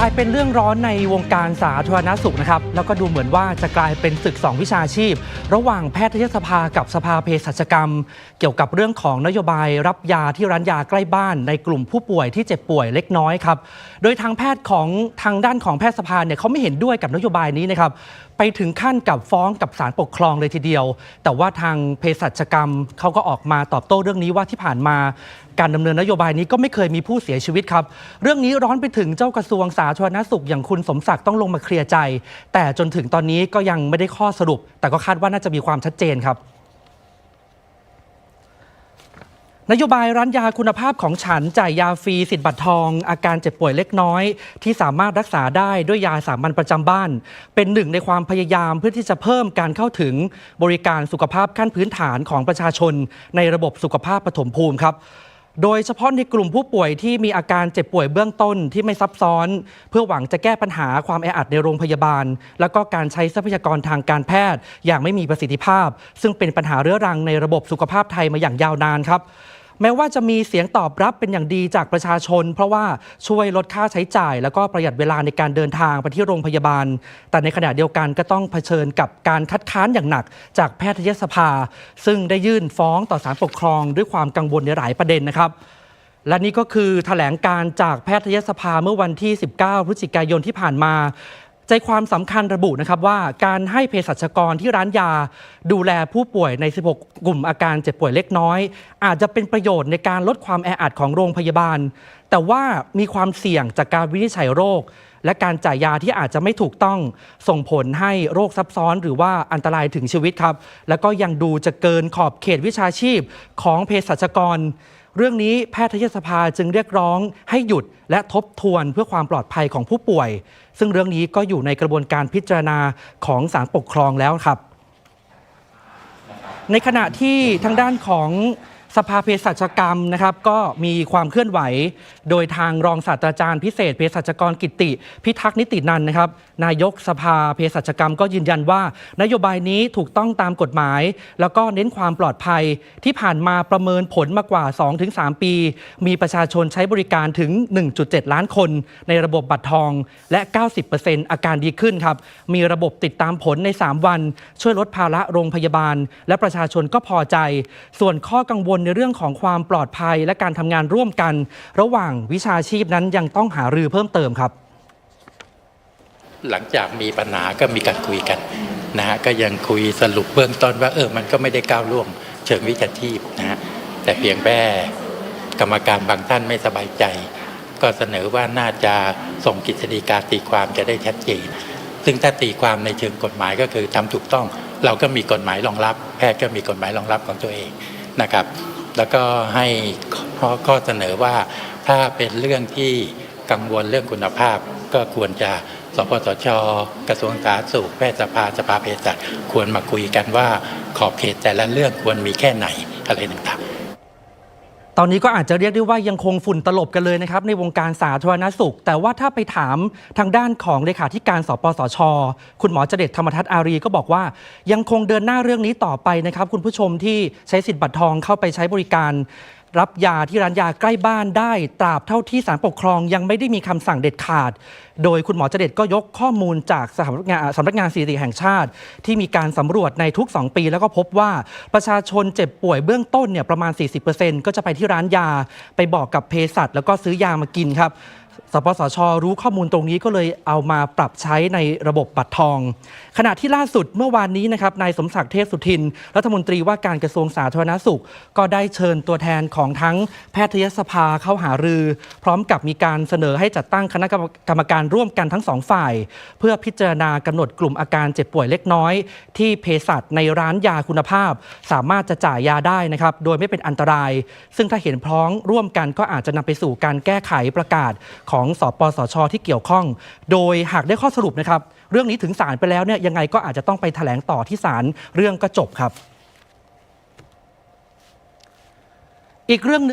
กลายเป็นเรื่องร้อนในวงการสาธารณสุขนะครับ แล้วก็ดูเหมือนว่าจะกลายเป็นศึกสองวิชาชีพ ระหว่างแพทยสภากับสภาเภสัชกรรม เกี่ยวกับเรื่องของนโยบายรับยาที่ร้านยาใกล้บ้าน ในกลุ่มผู้ป่วยที่เจ็บป่วยเล็กน้อยครับ โดยทางแพทย์ของทางด้านของแพทยสภาเนี่ยเขาไม่เห็นด้วยกับนโยบายนี้นะครับไปถึงขั้นกับฟ้องกับศาลปกครองเลยทีเดียว แต่ว่าทางเภสัชกรรมเขาก็ออกมาตอบโต้เรื่องนี้ว่าที่ผ่านมา การดำเนินนโยบายนี้ก็ไม่เคยมีผู้เสียชีวิตครับ เรื่องนี้ร้อนไปถึงเจ้ากระทรวงสาธารณสุขอย่างคุณสมศักดิ์ต้องลงมาเคลียร์ใจ แต่จนถึงตอนนี้ก็ยังไม่ได้ข้อสรุป แต่ก็คาดว่าน่าจะมีความชัดเจนครับนโยบายร้านยาคุณภาพของฉันจ่ายยาฟรีสิทธิ์บัตรทอง อาการเจ็บป่วยเล็กน้อย ที่สามารถรักษาได้ด้วยยาสามัญประจำบ้าน เป็นหนึ่งในความพยายามเพื่อที่จะเพิ่มการเข้าถึงบริการสุขภาพขั้นพื้นฐานของประชาชน ในระบบสุขภาพปฐมภูมิครับ โดยเฉพาะในกลุ่มผู้ป่วยที่มีอาการเจ็บป่วยเบื้องต้นที่ไม่ซับซ้อน เพื่อหวังจะแก้ปัญหาความแออัดในโรงพยาบาล แล้วก็การใช้ทรัพยากรทางการแพทย์ อย่างไม่มีประสิทธิภาพ ซึ่งเป็นปัญหาเรื้อรังในระบบสุขภาพไทยมาอย่างยาวนานครับ แม้ว่าจะมีเสียงตอบรับเป็นอย่างดีจากประชาชน เพราะว่าช่วยลดค่าใช้จ่าย แล้วก็ประหยัดเวลาในการเดินทางไปที่โรงพยาบาล แต่ในขณะเดียวกันก็ต้องเผชิญกับการคัดค้านอย่างหนัก จากแพทยสภา ซึ่งได้ยื่นฟ้องต่อศาลปกครองด้วยความกังวลในหลายประเด็นนะครับและนี่ก็คือแถลงการจากแพทยสภาเมื่อวันที่ 19 พฤศจิกายนที่ผ่านมา ใจความสำคัญระบุนะครับว่าการให้เภสัชกรที่ร้านยา ดูแลผู้ป่วยใน 16 กลุ่มอาการเจ็บป่วยเล็กน้อย อาจจะเป็นประโยชน์ในการลดความแออัดของโรงพยาบาล แต่ว่ามีความเสี่ยงจากการวินิจฉัยโรค และการจ่ายยาที่อาจจะไม่ถูกต้องส่งผลให้โรคซับซ้อน หรือว่าอันตรายถึงชีวิตครับ แล้วก็ยังดูจะเกินขอบเขตวิชาชีพของเภสัชกร เรื่องนี้แพทยสภาจึงเรียกร้องให้หยุดและทบทวนเพื่อความปลอดภัยของผู้ป่วย ซึ่งเรื่องนี้ก็อยู่ในกระบวนการพิจารณาของศาลปกครองแล้วครับ ในขณะที่ทางด้านของ สภาเภสัชกรรมนะครับก็มีความเคลื่อนไหว โดยทางรองศาสตราจารย์พิเศษเภสัชกรกิติ พิทักษ์นิตินันท์นะครับ นายกสภาเภสัชกรรมก็ยืนยันว่า นโยบายนี้ถูกต้องตามกฎหมาย แล้วก็เน้นความปลอดภัยที่ผ่านมาประเมินผลมากว่า 2-3 ปี มีประชาชนใช้บริการถึง 1.7 ล้านคน ในระบบบัตรทองและ 90%อาการดีขึ้นครับมีระบบติดตามผลใน 3 วัน ช่วยลดภาระโรงพยาบาล และประชาชนก็พอใจ ส่วนข้อกังวลในเรื่องของความปลอดภัยและการทำงานร่วมกัน ระหว่างวิชาชีพนั้นยังต้องหารือเพิ่มเติมครับ หลังจากมีปัญหาก็มีการคุยกันนะฮะก็ยังคุยสรุปเบื้องต้นว่าเออมันก็ไม่ได้ก้าวล่วงเชิงวิชาชีพนะฮะแต่เพียงแค่กรรมการบางท่านไม่สบายใจ ก็เสนอว่าน่าจะส่งกฤษฎีกาตีความจะได้ชัดเจนซึ่งถ้าตีความในเชิงกฎหมายก็คือทำถูกต้อง เราก็มีกฎหมายรองรับ แพทย์ก็มีกฎหมายรองรับของตัวเอง นะครับ แล้วก็ให้ข้อเสนอว่าถ้าเป็นเรื่องที่กังวลเรื่องคุณภาพ ก็ควรจะสปสช กระทรวงสาธารณสุขแพทยสภาสภาเภสัชควรมาคุยกันว่าขอบเขตแต่ละเรื่องควรมีแค่ไหนอะไรต่างๆ ตอนนี้ก็อาจจะเรียกได้ว่ายังคงฝุ่นตลบกันเลยนะครับในวงการสาธารณสุข แต่ว่าถ้าไปถามทางด้านของเลขาธิการสปสช คุณหมอเจเดตธรรมทัศน์อารีก็บอกว่า ยังคงเดินหน้าเรื่องนี้ต่อไปนะครับ คุณผู้ชมที่ใช้สิทธิ์บัตรทองเข้าไปใช้บริการ รับยาที่ร้านยาใกล้บ้านได้ตราบเท่าที่ศาลปกครองยังไม่ได้มีคำสั่งเด็ดขาด โดยคุณหมอเจเดตก็ยกข้อมูลจากสำนักงานสำนักงานสถิติแห่งชาติ ที่มีการสำรวจในทุก 2 ปี แล้วก็พบว่าประชาชนเจ็บป่วยเบื้องต้นเนี่ยประมาณ 40%ก็จะไปที่ร้านยาไปบอกกับเภสัชแล้วก็ซื้อยามากินครับ สปสช รู้ข้อมูลตรงนี้ก็เลยเอามาปรับใช้ในระบบบัตรทอง ขณะที่ล่าสุดเมื่อวานนี้นะครับนายสมศักดิ์เทพสุทิน รัฐมนตรีว่าการกระทรวงสาธารณสุข ก็ได้เชิญตัวแทนของทั้งแพทยสภาเข้าหารือ พร้อมกับมีการเสนอให้จัดตั้งคณะกรรมการร่วมกันทั้งสองฝ่าย เพื่อพิจารณากำหนดกลุ่มอาการเจ็บป่วยเล็กน้อย ที่เภสัชในร้านยาคุณภาพ สามารถจะจ่ายยาได้นะครับโดยไม่เป็นอันตราย ซึ่งถ้าเห็นพ้องร่วมกันก็อาจจะนำไปสู่การแก้ไขประกาศของสปสช ที่เกี่ยวข้อง โดยหากได้ข้อสรุปนะครับ เรื่องนี้ถึงศาลไปแล้วเนี่ยยังไงก็อาจจะต้องไปแถลงต่อที่ศาลเรื่องก็จบครับ อีกเรื่องหนึง